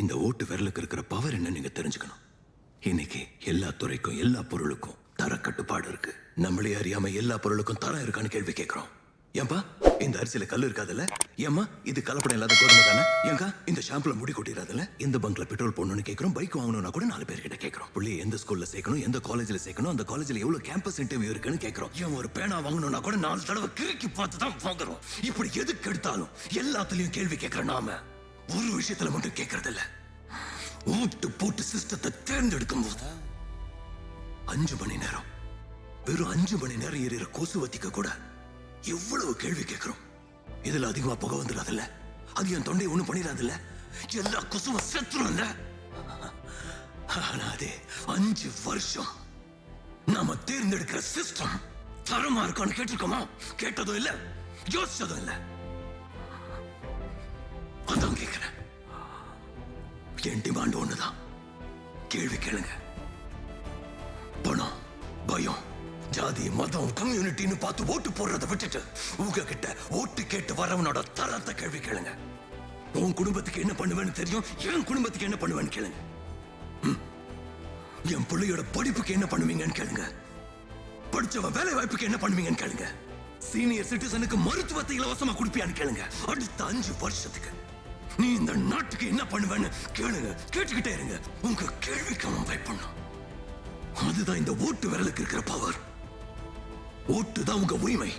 இந்த ஓட்டு விரலுக்கு இருக்கிற பவர் என்ன நீங்க தெரிஞ்சுக்கணும். இன்னைக்கு எல்லா துறைக்கும் எல்லா பொருளுக்கும் தர கட்டுப்பாடு இருக்கு. நம்மளே அறியாம எல்லா பொருளுக்கும் தரம் இருக்கான்னு கேள்வி கேட்கிறோம் ஏன்பா இந்த அரிசியில கல் இருக்காதுல்ல? ஏம்மா இது கலப்படம் இல்லாத கோதுமை தானே? ஏங்கா இந்த ஷாம்புல முடி கொட்டிடாதுல்ல இந்த பங்க்ல பெட்ரோல் போடணும்னு கேட்கிறோம் பைக் வாங்கணும்னா கூட நாலு பேர்கிட்ட கேட்கிறோம் புள்ளி எந்த ஸ்கூல்ல சேர்க்கணும் எந்த காலேஜ்ல சேர்க்கணும் அந்த காலேஜ்ல எவ்வளவு கேம்பஸ் இன்டர்வியூ இருக்குன்னு கேட்கிறோம் ஏன் ஒரு பேனா வாங்கணும்னா கூட நாலு தடவை கிறுக்கி பார்த்து தான் வாங்குறோம் இப்படி எதுக்கு எடுத்தாலும் எல்லாத்துலயும் கேள்வி கேட்கிற நாம. ஒரு விஷயத்துல மட்டும் கேட்கறது இல்ல ஓட்டு போட்டு சிஸ்டத்தை தேர்ந்தெடுக்கும் போது அஞ்சு மணி நேரம் வெறும் அஞ்சு மணி நேரம் ஏறிற கொசுவத்திக்க கூட எவ்வளவு கேள்வி கேட்கிறோம் இதுல அதிகமா புகை வந்துடாதுல்ல அது என் தொண்டை ஒண்ணும் பண்ணிடாதுல்ல எல்லா கொசுவும் செத்துரும்ல. ஆனா அதே அஞ்சு வருஷம் நாம தேர்ந்தெடுக்கிற சிஸ்டம் தரமா இருக்கான்னு கேட்டிருக்கோமா? கேட்டதும் இல்ல யோசிச்சதும் இல்ல. என் டிமாண்ட் ஒண்ணுதான். கேள்வி கேளுங்க. பணம் பயம் ஜாதி மதம் கம்யூனிட்டின்னு பார்த்து ஓட்டு போடுறத விட்டுட்டு உங்ககிட்ட ஓட்டு கேட்டு வரவனோட தரத்தை கேள்வி கேளுங்க. உன் குடும்பத்துக்கு என்ன பண்ணுவேன்னு தெரியும்? என் குடும்பத்துக்கு என்ன பண்ணுவேன்னு கேளுங்க. என் பிள்ளையோட படிப்புக்கு என்ன பண்ணுவீங்கன்னு கேளுங்க. படிச்சவன் வேலை வாய்ப்புக்கு என்ன பண்ணுவீங்கன்னு கேளுங்க. சீனியர் சிட்டிசனுக்கு மருத்துவத்தை இலவசமா கொடுப்பியான்னு கேளுங்க. அடுத்த அஞ்சு வருஷத்துக்கு. நீ இந்த நாட்டுக்கு என்ன பண்ணுவேன்னு கேளுங்க கேட்டுக்கிட்டே இருங்க. உங்க கேள்விக்கு அவன் பயப்படணும். அதுதான் இந்த ஓட்டு விரலுக்கு இருக்கிற பவர் ஓட்டு தான் உங்க உரிமை.